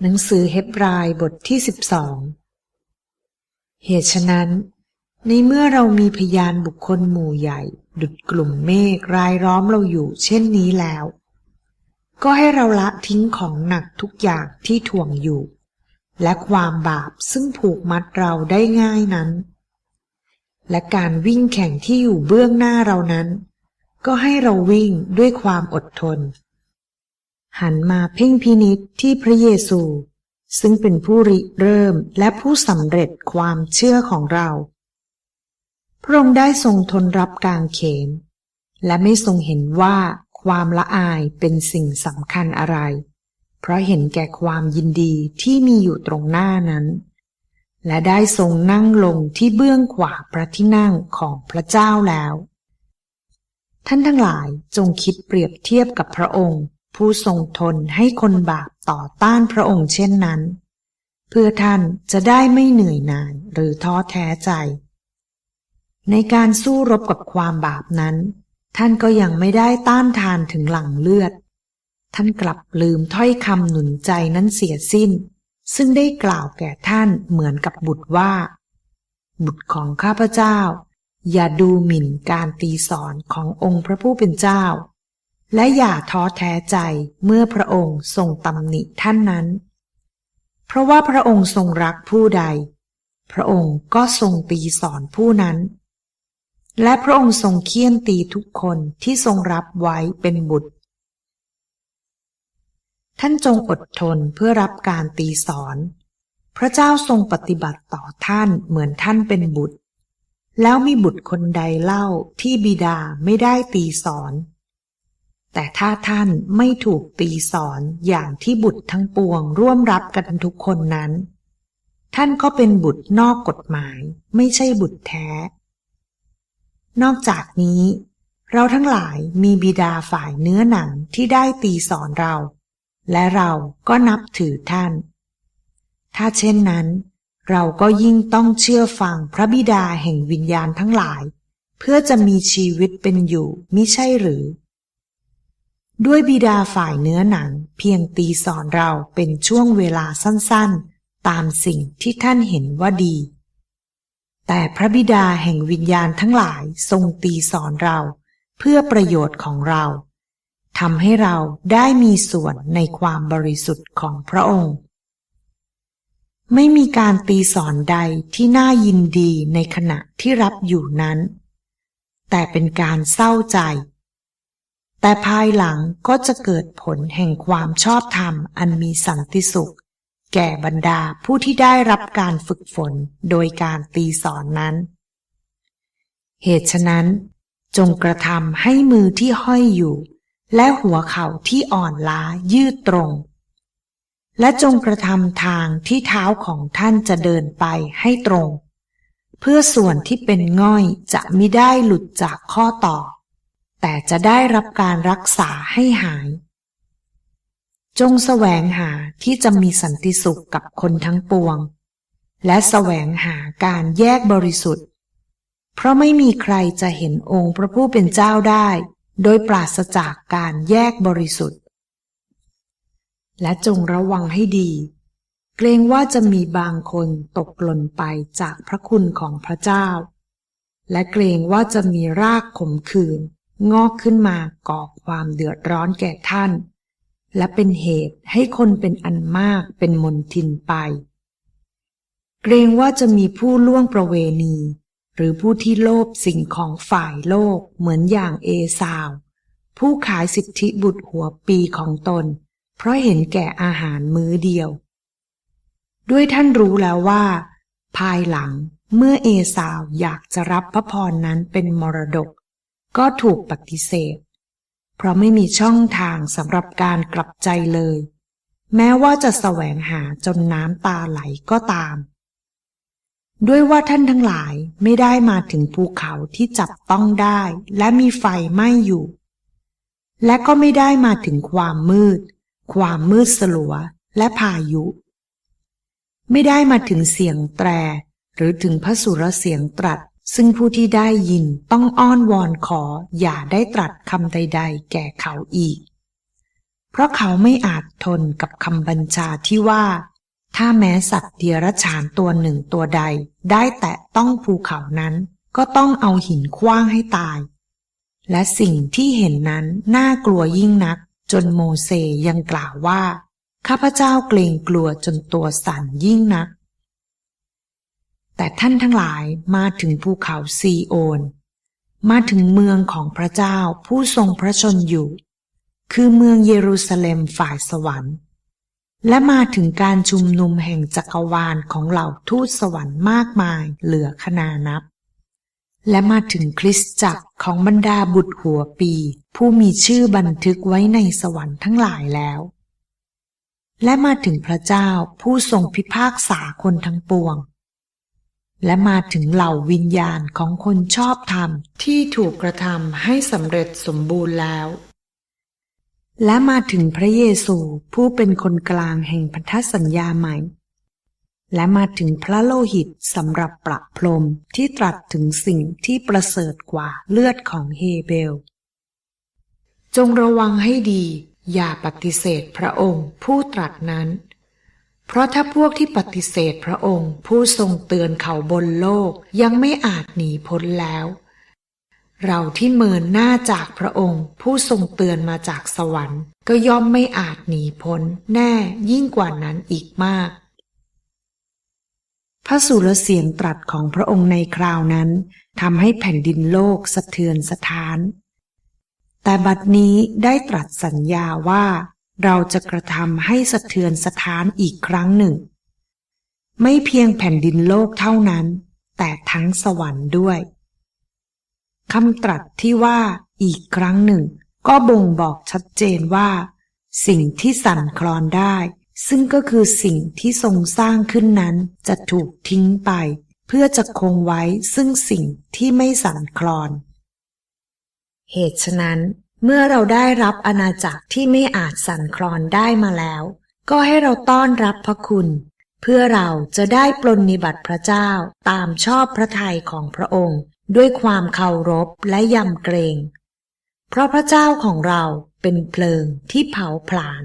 หนังสือเฮบรายบทที่สิบสองเหตุฉะนั้น ในเมื่อเรามีพยานบุคคลหมู่ใหญ่ ดุดกลุ่มเมฆรายล้อมเราอยู่เช่นนี้แล้ว ก็ให้เราละทิ้งของหนักทุกอย่างที่ถ่วงอยู่ และความบาปซึ่งผูกมัดเราได้ง่ายนั้น และการวิ่งแข่งที่อยู่เบื้องหน้าเรานั้น ก็ให้เราวิ่งด้วยความอดทน หันมาเพ่งพินิษที่พระเยซู ซึ่งเป็นผู้ริเริ่มและผู้สำเร็จความเชื่อของเรา พระองค์ได้ทรงทนรับกางเขน และไม่ทรงเห็นว่าความละอายเป็นสิ่งสำคัญอะไร เพราะเห็นแก่ความยินดีที่มีอยู่ตรงหน้านั้น และได้ทรงนั่งลงที่เบื้องขวาพระที่นั่งของพระเจ้าแล้ว ท่านทั้งหลายจงคิดเปรียบเทียบกับพระองค์ ผู้ทรงทนให้คนบาปต่อต้านพระองค์เช่นนั้น เพื่อท่านจะได้ไม่เหนื่อยนายหรือท้อแท้ใจ ในการสู้รบกับความบาปนั้น ท่านก็ยังไม่ได้ต้านทานถึงหลังเลือด ท่านกลับลืมถ้อยคำหนุนใจนั้นเสียสิ้น ซึ่งได้กล่าวแก่ท่านเหมือนกับบุตรว่า บุตรของข้าพเจ้า อย่าดูหมิ่นการตีสอนขององค์พระผู้เป็นเจ้า และอย่าท้อแท้ใจเมื่อพระองค์ทรงตำหนิท่านนั้น เพราะว่าพระองค์ทรงรักผู้ใด พระองค์ก็ทรงตีสอนผู้นั้น และพระองค์ทรงเคี่ยนตีทุกคนที่ทรงรับไว้เป็นบุตร ท่านจงอดทนเพื่อรับการตีสอน พระเจ้าทรงปฏิบัติต่อท่านเหมือนท่านเป็นบุตร แล้วมีบุตรคนใดเล่าที่บิดาไม่ได้ตีสอน แต่ถ้าท่านไม่ถูกตีสอนอย่างที่บุตรทั้งปวงร่วมรับกันทุกคนนั้น ท่านก็เป็นบุตรนอกกฎหมาย ไม่ใช่บุตรแท้ นอกจากนี้ เราทั้งหลายมีบิดาฝ่ายเนื้อหนังที่ได้ตีสอนเรา และเราก็นับถือท่าน ถ้าเช่นนั้น เราก็ยิ่งต้องเชื่อฟังพระบิดาแห่งวิญญาณทั้งหลาย เพื่อจะมีชีวิตเป็นอยู่มิใช่หรือ ด้วยบิดาฝ่ายเนื้อหนัง เพียงตีสอนเราเป็นช่วงเวลาสั้นๆ ตามสิ่งที่ท่านเห็นว่าดี แต่พระบิดาแห่งวิญญาณทั้งหลายทรงตีสอนเราเพื่อประโยชน์ของเราทำให้เราได้มีส่วนในความบริสุทธิ์ของพระองค์ ไม่มีการตีสอนใดที่น่ายินดีในขณะที่รับอยู่นั้น แต่เป็นการเศร้าใจ แต่ภายหลังก็จะเกิดผลแห่งความชอบธรรมอันมีสันติสุข แก่บรรดาผู้ที่ได้รับการฝึกฝนโดยการตีสอนนั้น เหตุฉะนั้น จงกระทำให้มือที่ห้อยอยู่ และหัวเข่าที่อ่อนล้ายืดตรง และจงกระทำทางที่เท้าของท่านจะเดินไปให้ตรง เพื่อส่วนที่เป็นง่อยจะไมิได้หลุดจากข้อต่อ แต่จะได้รับการรักษาให้หาย จงแสวงหาที่จะมีสันติสุขกับคนทั้งปวง และแสวงหาการแยกบริสุทธิ์ เพราะไม่มีใครจะเห็นองค์พระผู้เป็นเจ้าได้ โดยปราศจากการแยกบริสุทธิ์ และจงระวังให้ดี เกรงว่าจะมีบางคนตกหล่นไปจากพระคุณของพระเจ้า และเกรงว่าจะมีรากขมขื่น งอกขึ้นมาก่อความเดือดร้อนแก่ท่าน และเป็นเหตุให้คนเป็นอันมากเป็นมนทินไป เกรงว่าจะมีผู้ล่วงประเวณี หรือผู้ที่โลภสิ่งของฝ่ายโลกเหมือนอย่างเอสาว ผู้ขายสิทธิบุตรหัวปีของตน เพราะเห็นแก่อาหารมื้อเดียว ด้วยท่านรู้แล้วว่า ภายหลังเมื่อเอสาวอยากจะรับพระพรนั้นเป็นมรดก ก็ถูกปฏิเสธ เพราะไม่มีช่องทางสำหรับการกลับใจเลย แม้ว่าจะแสวงหาจนน้ำตาไหลก็ตาม ด้วยว่าท่านทั้งหลายไม่ได้มาถึงภูเขาที่จับต้องได้และมีไฟไหม้อยู่ และก็ไม่ได้มาถึงความมืด ความมืดสลัวและพายุ ไม่ได้มาถึงเสียงแตรหรือถึงพระสุรเสียงตรัส ซึ่งผู้ที่ได้ยินต้องอ้อนวอนขออย่าได้ตรัสคำใด ๆ แก่เขาอีก เพราะเขาไม่อาจทนกับคำบัญชาที่ว่า ถ้าแม้สัตว์เดียรฉานตัวหนึ่งตัวใด ได้แตะต้องภูเขานั้น ก็ต้องเอาหินคว้างให้ตาย และสิ่งที่เห็นนั้นน่ากลัวยิ่งนัก จนโมเสยังกล่าวว่า ข้าพเจ้าเกรงกลัวจนตัวสั่นยิ่งนัก แต่ท่านทั้งหลายมาถึงภูเขาซีโอน มาถึงเมืองของพระเจ้าผู้ทรงพระชนอยู่ คือเมืองเยรูซาเล็มฝ่ายสวรรค์ และมาถึงการชุมนุมแห่งจักรวาลของเหล่าทูตสวรรค์มากมายเหลือขนานับ และมาถึงคริสตจักรของบรรดาบุตรหัวปี ผู้มีชื่อบันทึกไว้ในสวรรค์ทั้งหลายแล้วและมาถึงพระเจ้าผู้ทรงพิพากษาคนทั้งปวง และมาถึงเหล่าวิญญาณของคนชอบธรรมที่ถูกกระทำให้สำเร็จสมบูรณ์แล้ว และมาถึงพระเยซูผู้เป็นคนกลางแห่งพันธสัญญาใหม่ และมาถึงพระโลหิตสำหรับประพรมที่ตรัสถึงสิ่งที่ประเสริฐกว่าเลือดของเฮเบล จงระวังให้ดีอย่าปฏิเสธพระองค์ผู้ตรัสนั้น เพราะถ้าพวกที่ปฏิเสธพระองค์ ผู้ทรงเตือนเขาบนโลกยังไม่อาจหนีพ้นแล้ว เราที่เมินหน้าจากพระองค์ ผู้ทรงเตือนมาจากสวรรค์ ก็ย่อมไม่อาจหนีพ้นแน่ยิ่งกว่านั้นอีกมาก พระสุรเสียงตรัสของพระองค์ในคราวนั้นทำให้แผ่นดินโลกสะเทือนสะท้าน แต่บัดนี้ได้ตรัสสัญญาว่า เราจะกระทำให้สะเทือนสะท้านอีกครั้งหนึ่ง ไม่เพียงแผ่นดินโลกเท่านั้น แต่ทั้งสวรรค์ด้วยคำตรัสที่ว่าอีกครั้งหนึ่ง ก็บ่งบอกชัดเจนว่า สิ่งที่สั่นคลอนได้ ซึ่งก็คือสิ่งที่ทรงสร้างขึ้นนั้นจะถูกทิ้งไป เพื่อจะคงไว้ซึ่งสิ่งที่ไม่สั่นคลอน เหตุฉะนั้น เมื่อเราได้รับอาณาจักรที่ไม่อาจสั่นคลอนได้มาแล้ว ก็ให้เราต้อนรับพระคุณ เพื่อเราจะได้ปลนนิบัติพระเจ้าตามชอบพระทัยของพระองค์ ด้วยความเคารพและยำเกรง เพราะพระเจ้าของเราเป็นเพลิงที่เผาผลาญ